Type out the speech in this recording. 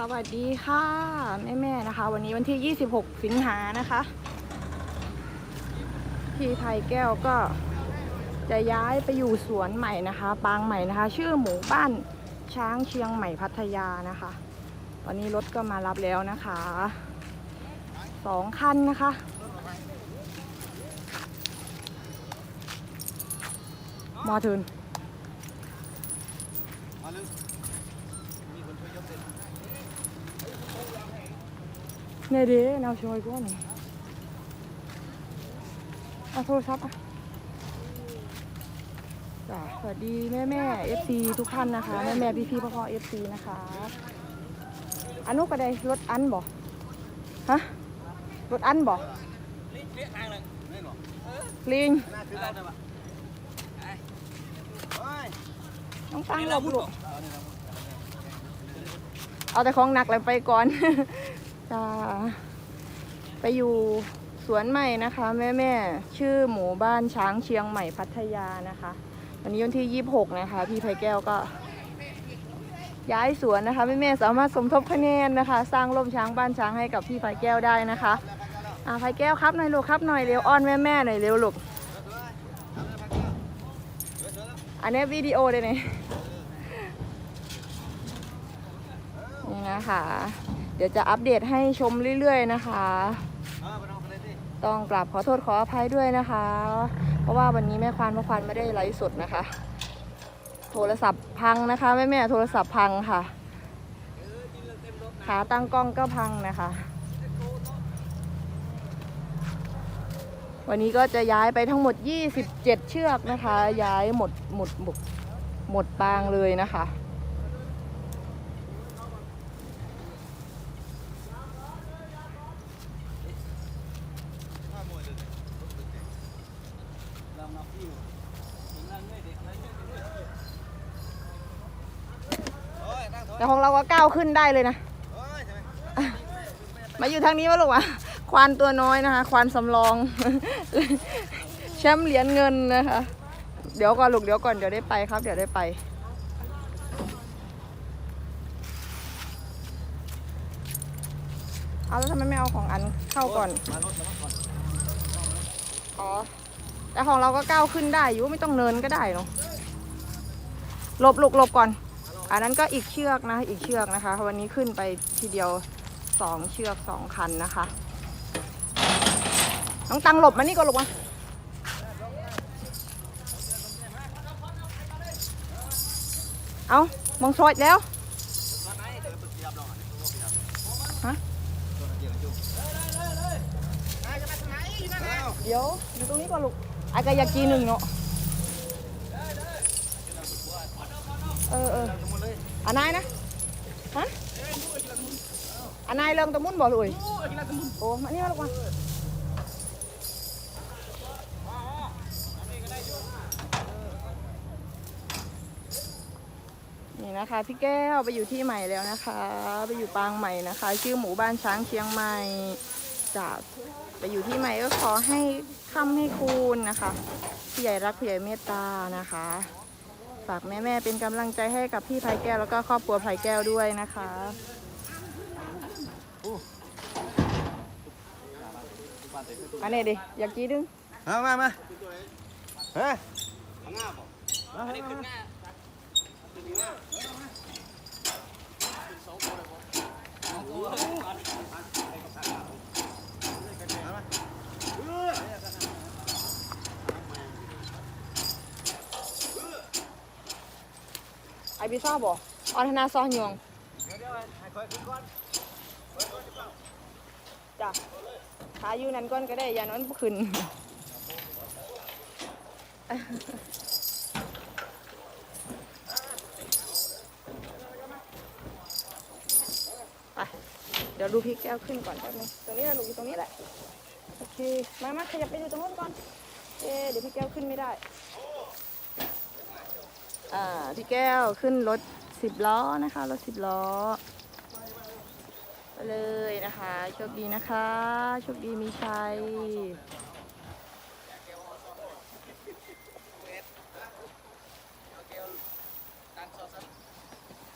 สวัสดีค่ะ แม่แม่ๆนะคะ วันนี้วันที่ 26 สิงหานะคะ พี่ไทยแก้วก็จะย้ายไปอยู่สวนใหม่นะคะ ปางใหม่นะคะ ชื่อหมู่บ้านช้างเชียงใหม่พัทยานะคะ ตอนนี้รถก็มารับแล้วนะคะสองคันนะคะ มอถึงมาเลยมีคนช่วยยกเด็ด เนี่ด้แนวช่วยกูหน่อยเอาโทรศัพท์อะจ้ะสวัสดีแม่แม่เอฟซีทุกท่านนะคะ แม่แม่พี่พี่พ่อพ่อเอฟซีนะคะ อันนู้นก็ได้รถอันบ่ฮะรถอันบ่เลี้ยทางเลยไม่หรอลิงน้อได้ปะเฮ้ยต้องตั้งหลบลูกเอานี่ครับเอาแต่ของหนักเลยไปก่อน จ้าไปอยู่สวนใหม่นะคะ แม่แม่ชื่อหมู่บ้านช้างเชียงใหม่พัทยานะคะ วันนี้วันที่ 26 นะคะ พี่ไพแก้วก็ ย้ายสวนนะคะแม่แม่สามารถสมทบคะแนนนะคะ สร้างร่มช้างบ้านช้างให้กับพี่ไพแก้วได้นะคะอ่าไพแก้วครับหน่อยลูกครับหน่อยเร็วอ้อนแม่แม่หน่อยเร็วลูกอันนี้วิดีโอเลยเนี่ยนี่นะคะ เดี๋ยวจะอัปเดตให้ชมเรื่อยๆนะคะ ต้องกราบขอโทษขออภัยด้วยนะคะ เพราะว่าวันนี้แม่ควานพ่อควานไม่ได้ไลฟ์สดนะคะ โทรศัพท์พังนะคะแม่แม่ๆโทรศัพท์พังค่ะ ขาตั้งกล้องก็พังนะคะ วันนี้ก็จะย้ายไปทั้งหมด 27 เชือกนะคะ ย้ายหมดหมดหมดหมดปางเลยนะคะ ห้าโมงเลยลำนับพี่ถึงนั่งเงยเด็กนั่งเงยเด็กโอ้ยนั่งถอย แต่ของเราก็ก้าวขึ้นได้เลยนะโอ้ยใช่ไหมมาอยู่ทางนี้วะลูกวะควานตัวน้อยนะคะ ควานสำรอง แชมป์เหรียญเงินนะคะ เดี๋ยวก่อนลูกเดี๋ยวก่อนเดี๋ยวได้ไปครับ เดี๋ยวได้ไปเอาแล้วทำไมไม่เอาของอันเข้าก่อนมารถมาก่อนอ๋อ แต่ของเราก็ก้าวขึ้นได้อยู่ไม่ต้องเนินก็ได้เนาะหลบหลบหลบก่อน อันนั้นก็อีกเชือกนะอีกเชือกนะคะ วันนี้ขึ้นไปทีเดียวสองเชือกสองคันนะคะ น้องตังหลบมานี่ก็หลบมาเอามองซอยแล้วเดี๋ยวไปขยับลงอะฮะเดียวกันจุ๊บเดี๋ยวอยู่ตรงนี้ก่อนลูกอากายากีหนึ่งเนาะ เออเออทั้งหมดเลยอันนายนะฮะอันนายเริ่มตะมุนบ่เลยโอ้มานี่มาลูกมานี่นะคะพี่แก้วไปอยู่ที่ใหม่แล้วนะคะ ไปอยู่ปางใหม่นะคะ ชื่อหมู่บ้านช้างเชียงใหม่จากไปอยู่ที่ใหม่ก็ขอให้ค่ำให้คูณนะคะผู้ใหญ่รักผู้ใหญ่เมตตานะคะ ฝากแม่ๆเป็นกำลังใจให้กับพี่ไผ่แก้วแล้วก็ครอบครัวไผ่แก้วด้วยนะคะอันนี้ดิอยากกี้ดึงมามามาเฮ้ยไอบิซ่าบ่ออนธนาซอหยวเลยวเดี๋ยวให้คอยขึ้นก่อนจ้ะขาอยู่นั้นก้อนก็ได้ยานั้นขึ้นไปเดี๋ยวดูพี่แก้วขึ้นก่อนแป๊บนึงตรงนี้แหละลูกอยู่ตรงนี้แหละ โอเค มามาขยับไปดูตรงนู้นก่อนเอ๊เดี๋ยวพี่แก้วขึ้นไม่ได้ พี่แก้วขึ้นรถสิบล้อนะคะ รถสิบล้อไปเลยนะคะ โชคดีนะคะ โชคดีมีชัย